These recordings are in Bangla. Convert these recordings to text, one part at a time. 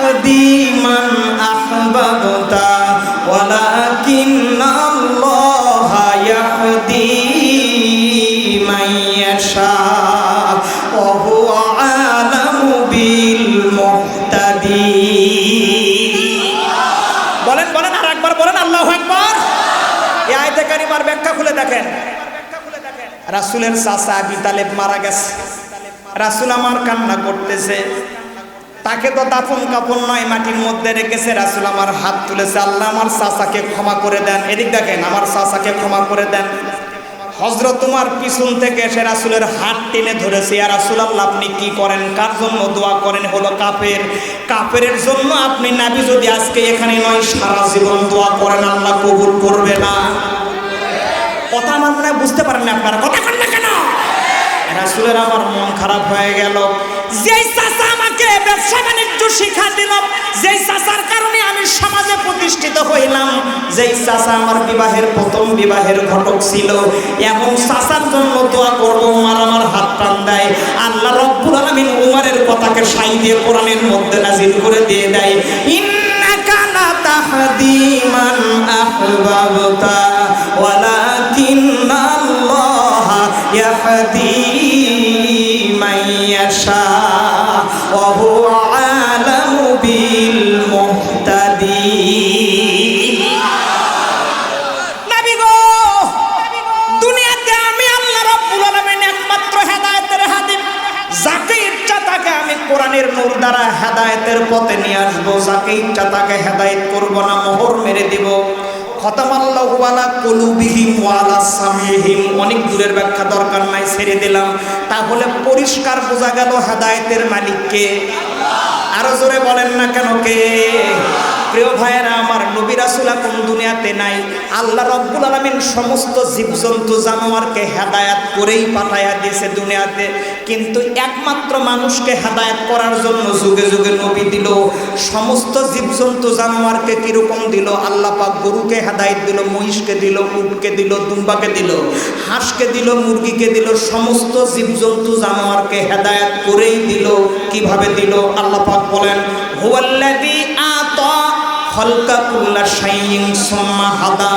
তাহদি মান আহবাবতা ওয়ালাকিন আল্লাহ ইয়াহদি মান ইয়াশা ওয়া হুয়া আলামু বলেন বলেন, আর একবার বলেন, আল্লাহু আকবার। এই আয়াতে কারিমার ব্যাখ্যা খুলে দেখেন। রাসূলের চাচা আবি তালেব মারা গেছে। রাসূল আমার কান্না করতেছে। তাকে তো দাফন কাপন নয় মাটির মধ্যে রেখেছে রাসূল। আমার হাত তুলেছে আল্লাহ, আমার চাচাকে ক্ষমা করে দেন। এদিক দেখেন, আমার চাচাকে ক্ষমা করে দেন। হজরত তোমার পিছন থেকে এসে রাসুলের হাত টেনে ধরেছে আর রাসুল আল্লাহ আপনি কি করেন? কার জন্য দোয়া করেন? হলো কাফের। কাফের জন্য আপনি নাবি যদি আজকে এখানে নয়, সারা জীবন দোয়া করেন, আল্লাহ কবুল করবে না। কথা আমার মনে বুঝতে পারেন না আপনারা। কথা কন? রাসুলের আমার মন খারাপ হয়ে গেল। যেই চাচা আমাকে ব্যবসা বাণিজ্য শিক্ষা দিল। যেই চাচার কারণে আমি সমাজে প্রতিষ্ঠিত হইলাম, যেই চাচা আমার বিবাহের প্রথম বিবাহের ঘটক ছিল এমন চাচার জন্য দোয়া করব, উমার আমার হাত টান দেয়। আল্লাহ রব্বুল আলামিন উমারের কথাকে সাই দিয়ে কোরআনের মধ্যে নাজিল করে দিয়ে দেয় তাহদি মান আহবাবতা ওয়ালাকিন্না আল্লাহ ইয়াহদি তাকে আমি কোরআনের নূর দ্বারা হেদায়েতের পথে নিয়ে আসব। যাকে ইচ্ছা তাকে হেদায়েত করব না, মোহর মেরে দিব। সামিহিম অনেক দূরের ব্যাখ্যা দরকার নাই, ছেড়ে দিলাম। তাহলে পরিষ্কার বোঝা গেল হেদায়েতের মালিককে। আরও জোরে বলেন না কেন কে? প্রিয় ভাইয়েরা, আমার নবী রাসূল এখন দুনিয়াতে নাই। আল্লাহ রব্বুল আলামিন সমস্ত জীবজন্তু, জানোয়ারকে হেদায়াত করেই পাঠায়া দিয়েছে দুনিয়াতে। কিন্তু একমাত্র মানুষকে হেদায়াত করার জন্য যুগে যুগে নবী দিল। সমস্ত জীবজন্তু, জানোয়ারকে কীরকম দিল? আল্লাহ পাক গরুকে হেদায়ত দিল, মহিষকে দিল, উটকে দিল, দুম্বাকে দিল, হাঁসকে দিল, মুরগিকে দিল, সমস্ত জীবজন্তু, জানোয়ারকে হেদায়াত করেই দিল। কীভাবে দিল? আল্লাহ পাক বলেন, হুয়াল্লাযী আতা খলকা কুল্লা শাইইন সুম্মা হাদা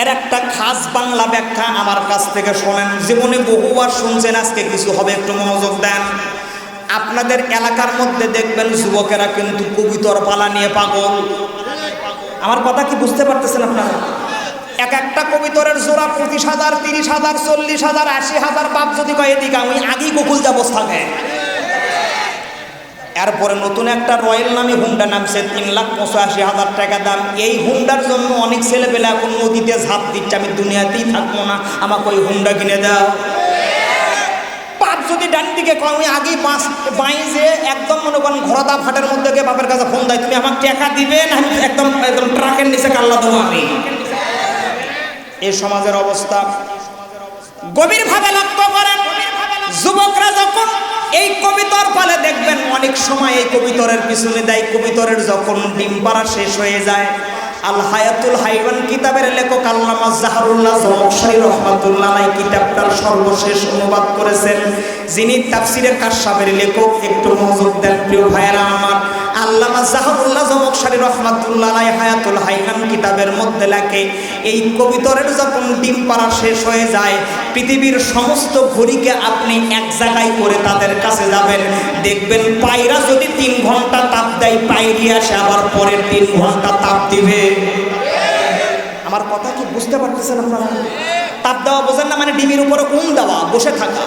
এর একটা খাস বাংলা ব্যাখ্যা আমার কাছ থেকে শোনেন। জীবনে বহুবার শুনছেন, আজকে কিছু হবে, একটু মনোযোগ দেন। আপনাদের এলাকার মধ্যে দেখবেন যুবকেরা কিন্তু কবিতর পালা নিয়ে পাগল। আমার কথা কি বুঝতে পারতেছেন আপনারা? এক একটা কবিতরের জোড়া পঁচিশ হাজার, তিরিশ হাজার, চল্লিশ হাজার, আশি হাজার বাপ যদি কয়, এদিকে আমি আগেই গোকুল যাব থাকে এরপরে নতুন একটা রয়্যাল নামে হুন্ডা নামছে, তিন লাখ পঁচাশি হাজার টাকা দাম। এই হুন্ডার জন্য অনেক ছেলেপেলে এখন নদীতে ঝাঁপ দিচ্ছে, আমি দুনিয়াতেই থাকব না, আমাকে ওই হুন্ডা কিনে দাও। পাপ যদি ডান দিকে কয়, আমি আগেই বাঁশ বাঁই যে একদম মনে করেন ঘরদা ফাটের মধ্যে গিয়ে বাপের কাছে ফোন দেয়, তুমি আমার টাকা দিবে না? আমি একদম একদম ট্রাকের নিচে কাল্লা দেবো আমি। এই সমাজের অবস্থা। গভীরভাবে লক্ষ্য করেন এই কবিতর পালে দেখবেন অনেক সময় এই কবিতরের পিছনে দেয়, কবিতরের যখন ডিম পাড়া শেষ হয়ে যায়। আল হায়াতুল হাইওয়ান কিতাবের লেখক আল্লামা জাহরুল্লাহ জমকশাহী রহমাতুল্লাহ কিতাবটার সর্বশেষ অনুবাদ করেছেন। যিনি তাফসিরের কাশাবের লেখক, একটু মনোযোগ দেন প্রিয় ভাইয়েরা আমার। আল্লামা জাহারুল্লাহ জমকশাহী রহমাতুল্লাহ হায়াতুল হাইওয়ান কিতাবের মধ্যে লেখে, এই কবিতরের যখন ডিম পাড়া শেষ হয়ে যায়, পৃথিবীর সমস্ত ঘড়িকে আপনি এক জায়গায় করে তাদের কাছে যাবেন। দেখবেন পায়রা যদি তিন ঘণ্টা তাপ দেয়, পায়রি আসে, আবার পরের তিন ঘণ্টা তাপ দিবে। আমার কথা কি বুঝতে পারতেছেন আপনারা? তাপ দেওয়া বোঝেন না মানে ডিমের উপরে ঘুম দেওয়া, বসে থাকা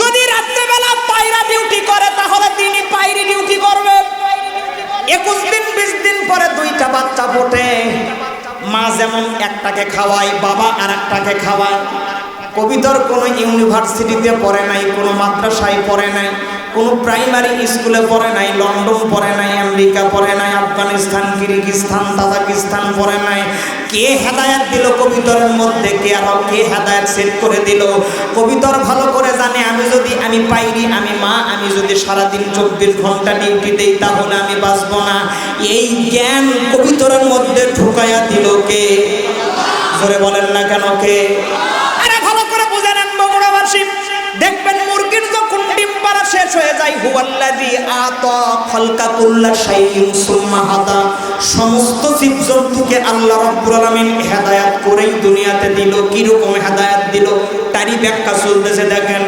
যদি রাত্রেবেলা পায়রা ডিউটি করে তাহলে তিনি পায়রি ডিউটি করবে একুশ দিন বিশ দিন পরে দুইটা বাচ্চা ফোটে মা যেমন একটাকে খাওয়ায়, বাবা আর একটাকে খাওয়ায়। কবিতর কোনো ইউনিভার্সিটিতে পড়ে নাই, কোনো মাদ্রাসায় পড়ে নাই, কোনো প্রাইমারি স্কুলে পড়ে নাই, লন্ডন পড়ে নাই, আমেরিকা পড়ে নাই, আফগানিস্তান, কিরগিস্তান, তাজাকিস্তান পড়ে নাই। কে হেদায়াত দিল কবিতরের মধ্যে? কে আর কে হেদায়াত সেট করে দিল? কবিতর ভালো করে জানে, আমি যদি আমি পাইরি, আমি মা, আমি যদি সারাদিন চব্বিশ ঘণ্টা ডিউটি দেই তাহলে আমি বাঁচব না। এই জ্ঞান কবিতরের মধ্যে ঢুকাইয়া দিল কে? জোরে বলেন না কেন কে? আরে ভালো করে দেখবেন মুরগির যখন পাড়া শেষ হয়ে যায় সমস্ত করেই দুনিয়াতে দিল কি হেদায়েত দিল? ব্যাখ্যা চলতেছে দেখেন,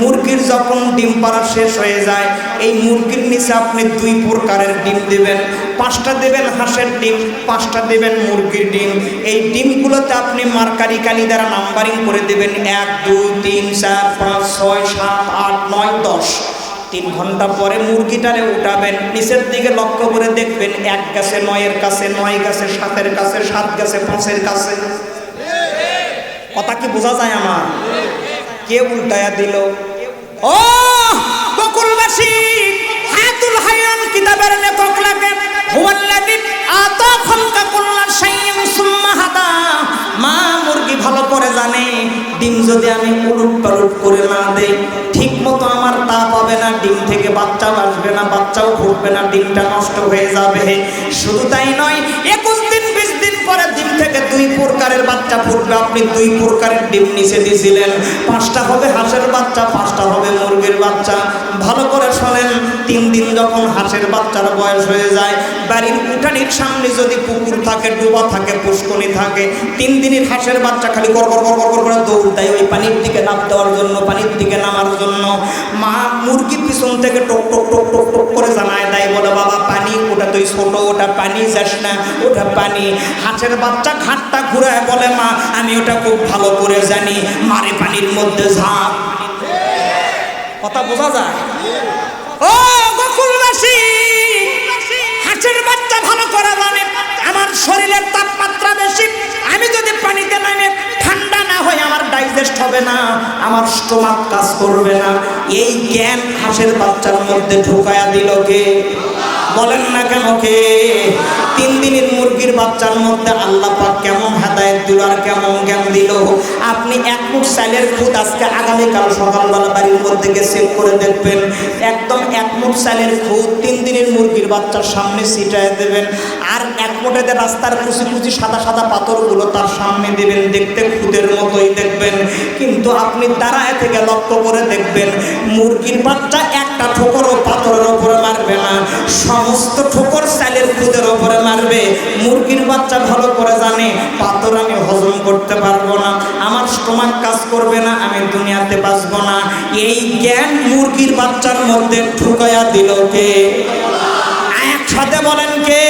মুরগির যখন ডিম পাড়া শেষ হয়ে যায়, এই মুরগির নিচে আপনি দুই প্রকারের ডিম দেবেন। পাঁচটা দেবেন হাঁসের ডিম, পাঁচটা দেবেন মুরগির ডিম। এই ডিমগুলোতে আপনি মার্কারি কালি দ্বারা নাম্বারিং করে দেবেন এক, দুই, তিন, চার, পাঁচ, ছয়, সাত, আট, নয়, দশ। তিন ঘণ্টা পরে মুরগিটারে উঠাবেন, নিচের দিকে লক্ষ্য করে দেখবেন এক গাছে নয়ের কাছে নয় গাছে, সাতের কাছে সাত গাছে, পাঁচের কাছে কথা কি বোঝা যায় আমার? কে উল্টায়া দিল? ও, বকুলবাসী হায়াতুল হায়ান কিতাবের লেখক লেখেন হুয়াল্লাযী আতা খালকা কুল্লা শাইইন সুম্মা হাদা। মা মুরগি ভালো করে জানে, ডিম যদি আমি উলট পালট করে না দেই ঠিক মতো আমার তা পাবে না, ডিম থেকে বাচ্চাও আসবে না, বাচ্চাও ফুটবে না, ডিমটা নষ্ট হয়ে যাবে। শুধু তাই নয়, একুশ থেকে দুই প্রকারের বাচ্চা ফুটবে। আপনি দুই প্রকারের ডিম নিচে দিয়েছিলেন। পাঁচটা হবে হাঁসের বাচ্চা, পাঁচটা হবে মুরগির বাচ্চা। ভালো করে শোনেন। তিন দিন যখন হাঁসের বাচ্চার বয়স হয়ে যায়, বাড়ির উঠানির সামনে যদি পুকুর থাকে, ডোবা থাকে, পুষ্কনি থাকে, তিন দিনের হাঁসের বাচ্চা খালি গড় গড় গড় করে দৌড় দেয় ওই পানির দিকে নাম দেওয়ার জন্য, পানির দিকে নামার জন্য। মা মুরগির পিছন থেকে টোক টোক টোক টোক টোক করে জানায় দেয়, বলে, বাবা, পানি, ওটা তুই ছোট, ওটা পানি যাস না, ওটা পানি। হাঁসের বাচ্চা ঘাটটা ঘুরায় বলে, মা, আমি ওটা খুব ভালো করে জানি, মারে পানির মধ্যে ঝাঁপ। কথা বোঝা যায়? ও শরীরের তাপমাত্রা বেশি, আমি যদি পানিতে নামে, ঠান্ডা না হয় আমার ডাইজেস্ট হবে না, আমার স্টোমাক কাজ করবে না। এই জ্ঞান হাঁসের বাচ্চার মধ্যে ঢুকায়া দিল কে? বলেন না কেন কে? তিন দিনের মুরগির বাচ্চার মধ্যে আল্লাহ কেমন হেদায়েত দিল কেমন জ্ঞান দিল। আপনি এক মুঠ চালের খুদ আজকে আগামীকাল সকালবেলা বাড়ির মধ্যে গিয়ে চেক করে দেখবেন। একদম এক মুঠ চালের খুদ তিন দিনের মুরগির বাচ্চার সামনে ছিটায় দেবেন। আর এক মুঠেতে রাস্তার কুচি কুচি সাদা সাদা পাথরগুলো তার সামনে দেবেন, দেখতে খুদের মতোই দেখবেন। কিন্তু আপনি দাঁড়ায় থেকে লক্ষ্য করে দেখবেন, মুরগির বাচ্চা একটা ঠোকরও পাথরের ওপরে মারবে না। সমস্ত ঠোকর চালের খুদের ওপরে মারবে। মুরগির বাচ্চা ভালো করে জানে করতে পারব না, আমার স্টোমাক কাজ করবে না, আমি দুনিয়াতে বাঁচবো না। এই জ্ঞান মুরগির বাচ্চার মধ্যে ঢুকাইয়া দিল কে? একসাথে বলেন কে?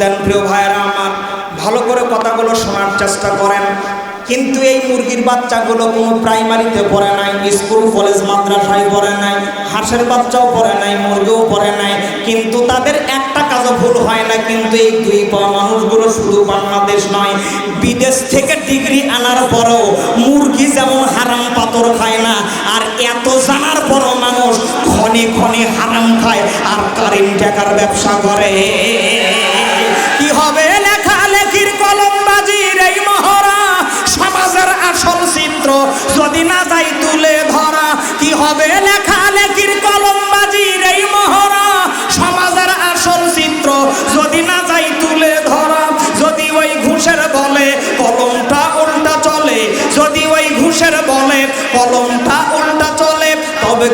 দেন, প্রিয় ভাইয়েরা আমার। ভালো করে কথাগুলো শোনার চেষ্টা করেন। কিন্তু এই মুরগির বাচ্চাগুলো কোনো প্রাইমারিতে পড়ে নাই স্কুল কলেজ মাদ্রাসায় পড়ে নাই, হাঁসের বাচ্চাও পড়ে নাই, মুরগিও পড়ে নাই। কিন্তু তাদের একটা কাজও ভুল হয় না, কিন্তু এই দুই মানুষগুলো শুধু বাংলাদেশ নয়, বিদেশ থেকে ডিগ্রি আনার পরও মুরগি যেমন হারাম পাথর খায় না, আর এত জানার পরও মানুষ ক্ষণে ক্ষণে হারাম খায়, আর কারেন্ট টাকার ব্যবসা করে। কি হবে লেখালেখির কলমবাজির এই মহড়া? সমাজের আসল চিত্র যদি না যাই তুলে ধরা, কি হবে লেখালেখির কলমবাজির এই মহড়া? সমাজের আসল চিত্র যদি না যাই তুলে ধরা, যদি ওই ঘুষের বলে কলমটা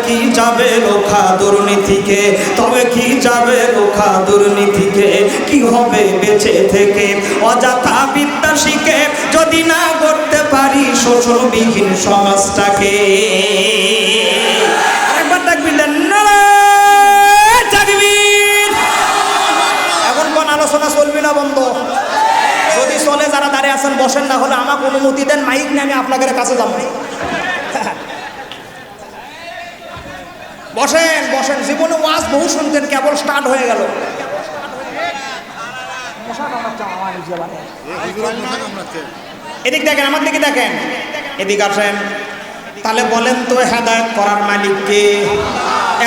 কি যাবে রোখা দুর্নীতিকে? তবে কি যাবে রোখা দুর্নীতিকে? কি হবে বেঁচে থেকে? অযথা বিদ্যা শিখে যদি না করতে পারি শোষণবিহীন সমাজটাকে। একবার দেন, এখন কোন আলোচনা চলবে না বন্ধ। যদি চলে যারা দাঁড়িয়ে আছেন বসেন না হলে আমাকে অনুমতি দেন মাইক নিয়ে আমি আপনাদের কাছে যাব। বসেন বসেন। জীবনে ওয়াজ বহু শুনতেন, কেবল স্টার্ট হয়ে গেল। এদিক দেখেন, আমার দিকে দেখেন। এদিক আসেন। তাহলে বলেন তো, হেদায়ত করার মালিক কে?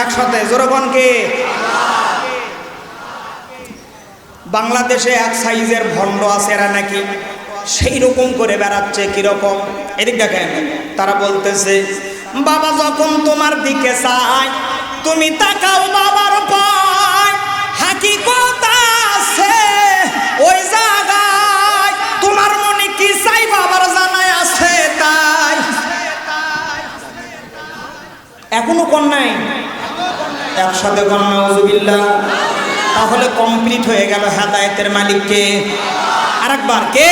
একসাথে জোরগণ কে? বাংলাদেশে এক সাইজের ভণ্ড আছে এরা নাকি? সেই রকম করে বেড়াচ্ছে, কীরকম? এদিক দেখেন, তারা বলতেছে বাবা যখন তোমার দিকে চায়, তুমি তাকাও বাবার পায়। হাকিকত আছে ওই জায়গায়, তোমার মনে কি চাই বাবার জানায় আছে তাই। এখনও কোন নাই একসাথে কন্যা, উজুবিল্লাহ। তাহলে কমপ্লিট হয়ে গেল হেদায়েতের মালিককে। আরেকবার, কে?